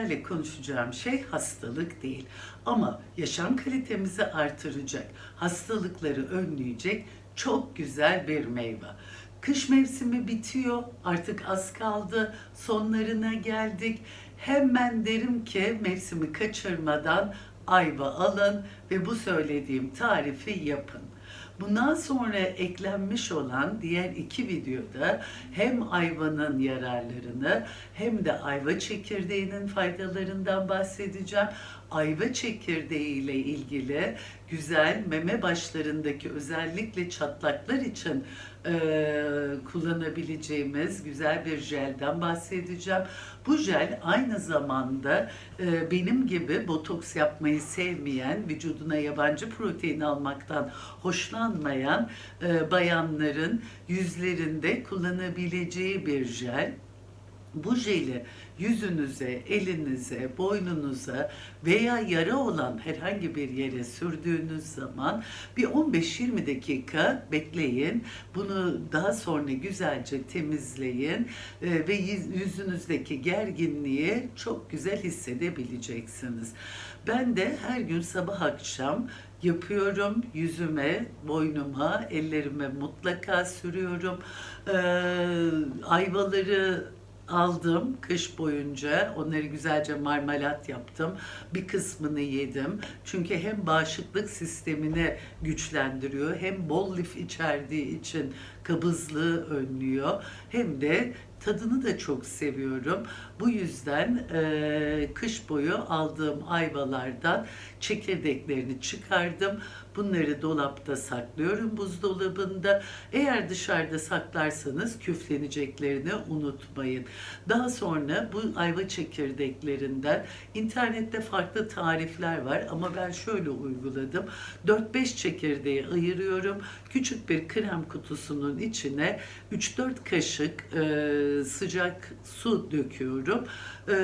sizlerle konuşacağım şey hastalık değil. Ama yaşam kalitemizi artıracak, hastalıkları önleyecek çok güzel bir meyve. Kış mevsimi bitiyor, artık az kaldı, sonlarına geldik. Hemen derim ki mevsimi kaçırmadan ayva alın ve bu söylediğim tarifi yapın. Bundan sonra eklenmiş olan diğer iki videoda hem ayvanın yararlarını hem de ayva çekirdeğinin faydalarından bahsedeceğim. Ayva çekirdeği ile ilgili güzel meme başlarındaki özellikle çatlaklar için e, kullanabileceğimiz güzel bir jelden bahsedeceğim. Bu jel aynı zamanda e, benim gibi botoks yapmayı sevmeyen, vücuduna yabancı protein almaktan hoşlanmayan e, bayanların yüzlerinde kullanabileceği bir jel. Bu jeli yüzünüze, elinize, boynunuza veya yara olan herhangi bir yere sürdüğünüz zaman bir 15-20 dakika bekleyin. Bunu daha sonra güzelce temizleyin e, ve yüz- yüzünüzdeki gerginliği çok güzel hissedebileceksiniz. Ben de her gün sabah akşam yapıyorum. Yüzüme, boynuma, ellerime mutlaka sürüyorum. Ee, ayvaları aldım kış boyunca. Onları güzelce marmelat yaptım. Bir kısmını yedim. Çünkü hem bağışıklık sistemini güçlendiriyor hem bol lif içerdiği için kabızlığı önlüyor. Hem de tadını da çok seviyorum. Bu yüzden eee, kış boyu aldığım ayvalardan çekirdeklerini çıkardım. Bunları dolapta saklıyorum buzdolabında. Eğer dışarıda saklarsanız küfleneceklerini unutmayın. Daha sonra bu ayva çekirdeklerinden internette farklı tarifler var ama ben şöyle uyguladım. 4-5 çekirdeği ayırıyorum. Küçük bir krem kutusunun içine 3-4 kaşık e, sıcak su döküyorum. E,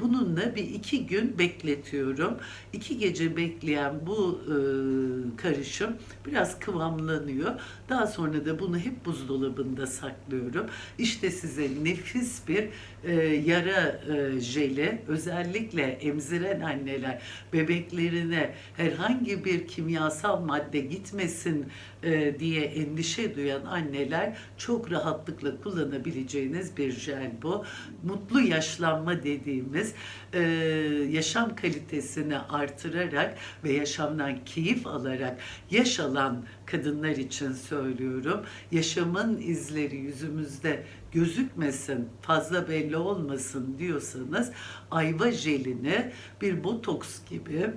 bununla bir iki gün bekletiyorum. İki gece bekleyen bu e, karışım biraz kıvamlanıyor. Daha sonra da bunu hep buzdolabında saklıyorum. İşte size nefis bir e, yara e, jeli. Özellikle emziren anneler bebeklerine herhangi bir kimyasal madde gitmesin e, diye endişe duyan anneler çok rahatlıkla kullanabileceğiniz bir jel bu. Mutlu yaşlanma dediğimiz e, yaşam kalitesini artırarak ve yaşamdan keyif alarak yaş alan kadınlar için söylüyorum. Yaşamın izleri yüzümüzde gözükmesin, fazla belli olmasın diyorsanız ayva jelini bir botoks gibi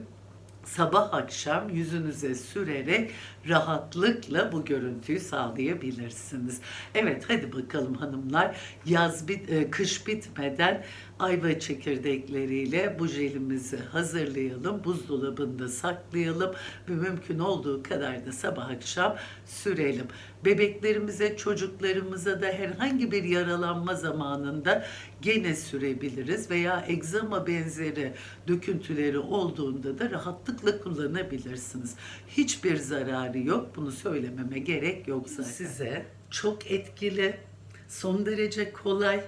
sabah akşam yüzünüze sürerek rahatlıkla bu görüntüyü sağlayabilirsiniz. Evet hadi bakalım hanımlar yaz bit e, kış bitmeden ayva çekirdekleriyle bu jelimizi hazırlayalım. Buzdolabında saklayalım ve mümkün olduğu kadar da sabah akşam sürelim. Bebeklerimize, çocuklarımıza da herhangi bir yaralanma zamanında gene sürebiliriz veya egzama benzeri döküntüleri olduğunda da rahatlıkla kullanabilirsiniz. Hiçbir zararı yok. Bunu söylememe gerek yok zaten. Size çok etkili, son derece kolay,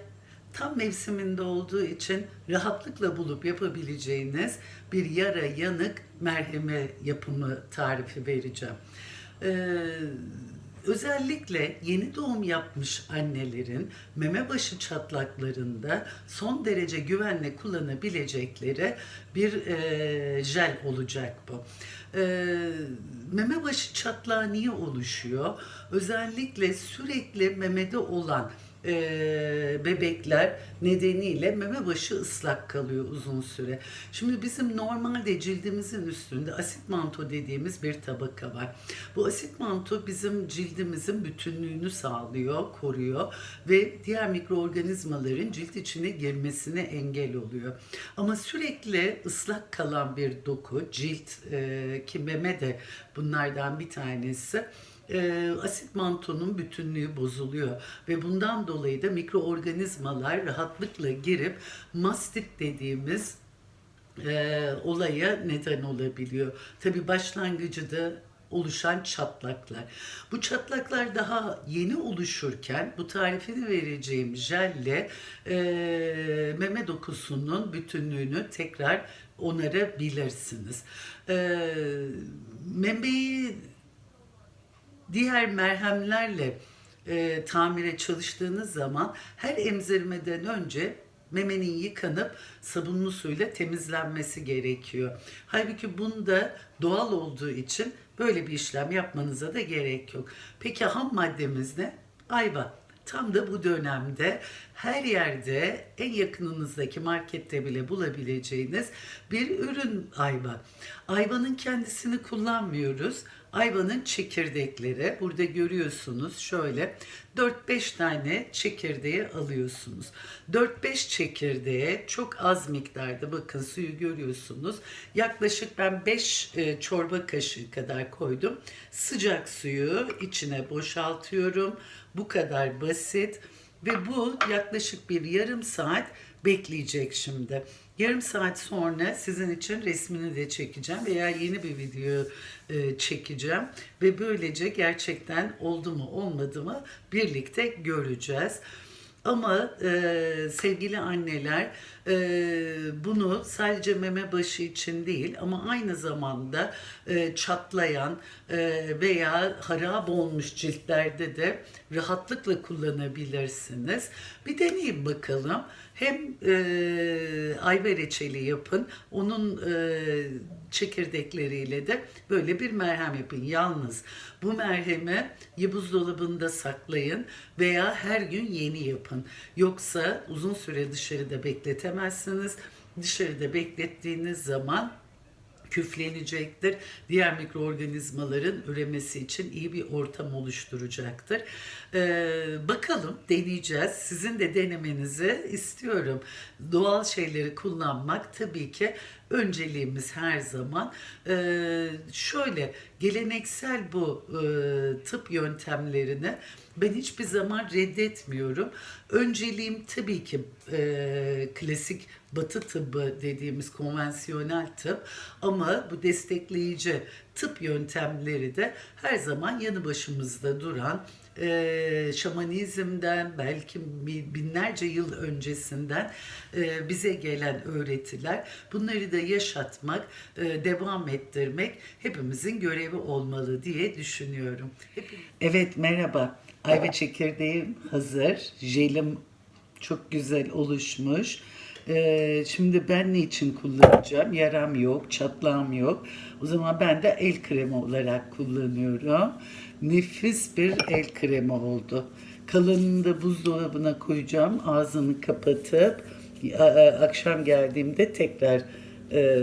tam mevsiminde olduğu için rahatlıkla bulup yapabileceğiniz bir yara yanık merheme yapımı tarifi vereceğim. Ee, özellikle yeni doğum yapmış annelerin meme başı çatlaklarında son derece güvenle kullanabilecekleri bir e, jel olacak bu. E, meme başı çatlağı niye oluşuyor? Özellikle sürekli memede olan e, bebekler nedeniyle meme başı ıslak kalıyor uzun süre. Şimdi bizim normalde cildimizin üstünde asit manto dediğimiz bir tabaka var. Bu asit manto bizim cildimizin bütünlüğünü sağlıyor, koruyor ve diğer mikroorganizmaların cilt içine girmesine engel oluyor. Ama sürekli ıslak kalan bir doku, cilt e, ki meme de bunlardan bir tanesi e, asit mantonun bütünlüğü bozuluyor ve bundan dolayı da mikroorganizmalar rahatlıkla girip mastit dediğimiz e, olaya neden olabiliyor. Tabi başlangıcı da oluşan çatlaklar. Bu çatlaklar daha yeni oluşurken bu tarifini vereceğim jelle e, meme dokusunun bütünlüğünü tekrar onarabilirsiniz. E, memeyi diğer merhemlerle e, tamire çalıştığınız zaman her emzirmeden önce memenin yıkanıp sabunlu suyla temizlenmesi gerekiyor. Halbuki bunda doğal olduğu için böyle bir işlem yapmanıza da gerek yok. Peki ham maddemiz ne? Ayva. Tam da bu dönemde her yerde en yakınınızdaki markette bile bulabileceğiniz bir ürün ayva. Ayvanın kendisini kullanmıyoruz. Ayvanın çekirdekleri burada görüyorsunuz şöyle 4-5 tane çekirdeği alıyorsunuz. 4-5 çekirdeğe çok az miktarda bakın suyu görüyorsunuz. Yaklaşık ben 5 e, çorba kaşığı kadar koydum. Sıcak suyu içine boşaltıyorum. Bu kadar basit ve bu yaklaşık bir yarım saat bekleyecek şimdi. Yarım saat sonra sizin için resmini de çekeceğim veya yeni bir video e, çekeceğim ve böylece gerçekten oldu mu olmadı mı birlikte göreceğiz. Ama e, sevgili anneler e, bunu sadece meme başı için değil ama aynı zamanda e, çatlayan e, veya harap olmuş ciltlerde de rahatlıkla kullanabilirsiniz. Bir deneyin bakalım. Hem e, ayva reçeli yapın, onun e, çekirdekleriyle de böyle bir merhem yapın. Yalnız bu merhemi ya buzdolabında saklayın veya her gün yeni yapın. Yoksa uzun süre dışarıda bekletemezsiniz. Dışarıda beklettiğiniz zaman küflenecektir. Diğer mikroorganizmaların üremesi için iyi bir ortam oluşturacaktır. Ee, bakalım deneyeceğiz. Sizin de denemenizi istiyorum. Doğal şeyleri kullanmak tabii ki önceliğimiz her zaman. Ee, şöyle geleneksel bu e, tıp yöntemlerini ben hiçbir zaman reddetmiyorum. Önceliğim tabii ki e, klasik batı tıbbı dediğimiz konvansiyonel tıp ama bu destekleyici tıp yöntemleri de her zaman yanı başımızda duran e, şamanizmden belki binlerce yıl öncesinden e, bize gelen öğretiler bunları da yaşatmak, e, devam ettirmek hepimizin görevi olmalı diye düşünüyorum. Evet merhaba. Ayva çekirdeğim hazır. Jelim çok güzel oluşmuş. Ee, şimdi ben ne için kullanacağım? Yaram yok, çatlağım yok. O zaman ben de el kremi olarak kullanıyorum. Nefis bir el kremi oldu. Kalanını da buzdolabına koyacağım. Ağzını kapatıp akşam geldiğimde tekrar e,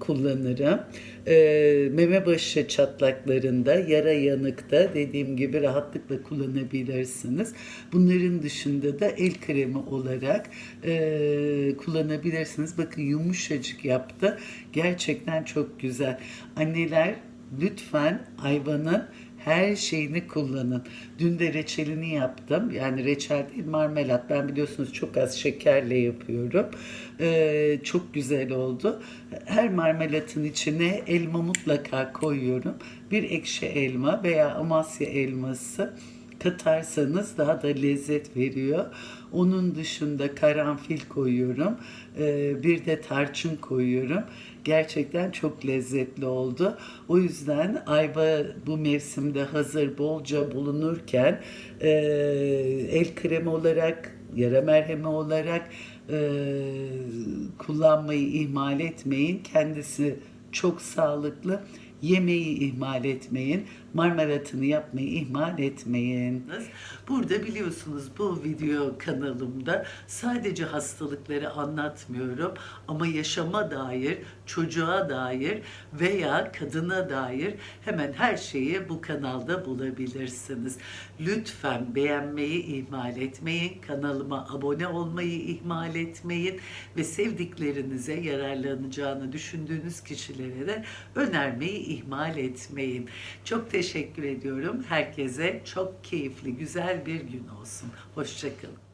kullanırım. E, meme başı çatlaklarında, yara yanıkta dediğim gibi rahatlıkla kullanabilirsiniz. Bunların dışında da el kremi olarak e, kullanabilirsiniz. Bakın yumuşacık yaptı. Gerçekten çok güzel. Anneler lütfen ayvanın her şeyini kullanın. Dün de reçelini yaptım. Yani reçel değil marmelat. Ben biliyorsunuz çok az şekerle yapıyorum. Ee, çok güzel oldu. Her marmelatın içine elma mutlaka koyuyorum. Bir ekşi elma veya amasya elması katarsanız daha da lezzet veriyor. Onun dışında karanfil koyuyorum. Ee, bir de tarçın koyuyorum. Gerçekten çok lezzetli oldu. O yüzden ayva bu mevsimde hazır bolca bulunurken e, el kremi olarak, yara merhemi olarak e, kullanmayı ihmal etmeyin. Kendisi çok sağlıklı. Yemeği ihmal etmeyin. Marmelatını yapmayı ihmal etmeyin. Burada biliyorsunuz bu video kanalımda sadece hastalıkları anlatmıyorum ama yaşama dair, çocuğa dair veya kadına dair hemen her şeyi bu kanalda bulabilirsiniz. Lütfen beğenmeyi ihmal etmeyin. Kanalıma abone olmayı ihmal etmeyin ve sevdiklerinize yararlanacağını düşündüğünüz kişilere de önermeyi ihmal etmeyin. Çok teşekkür ediyorum. Herkese çok keyifli, güzel bir gün olsun. Hoşçakalın.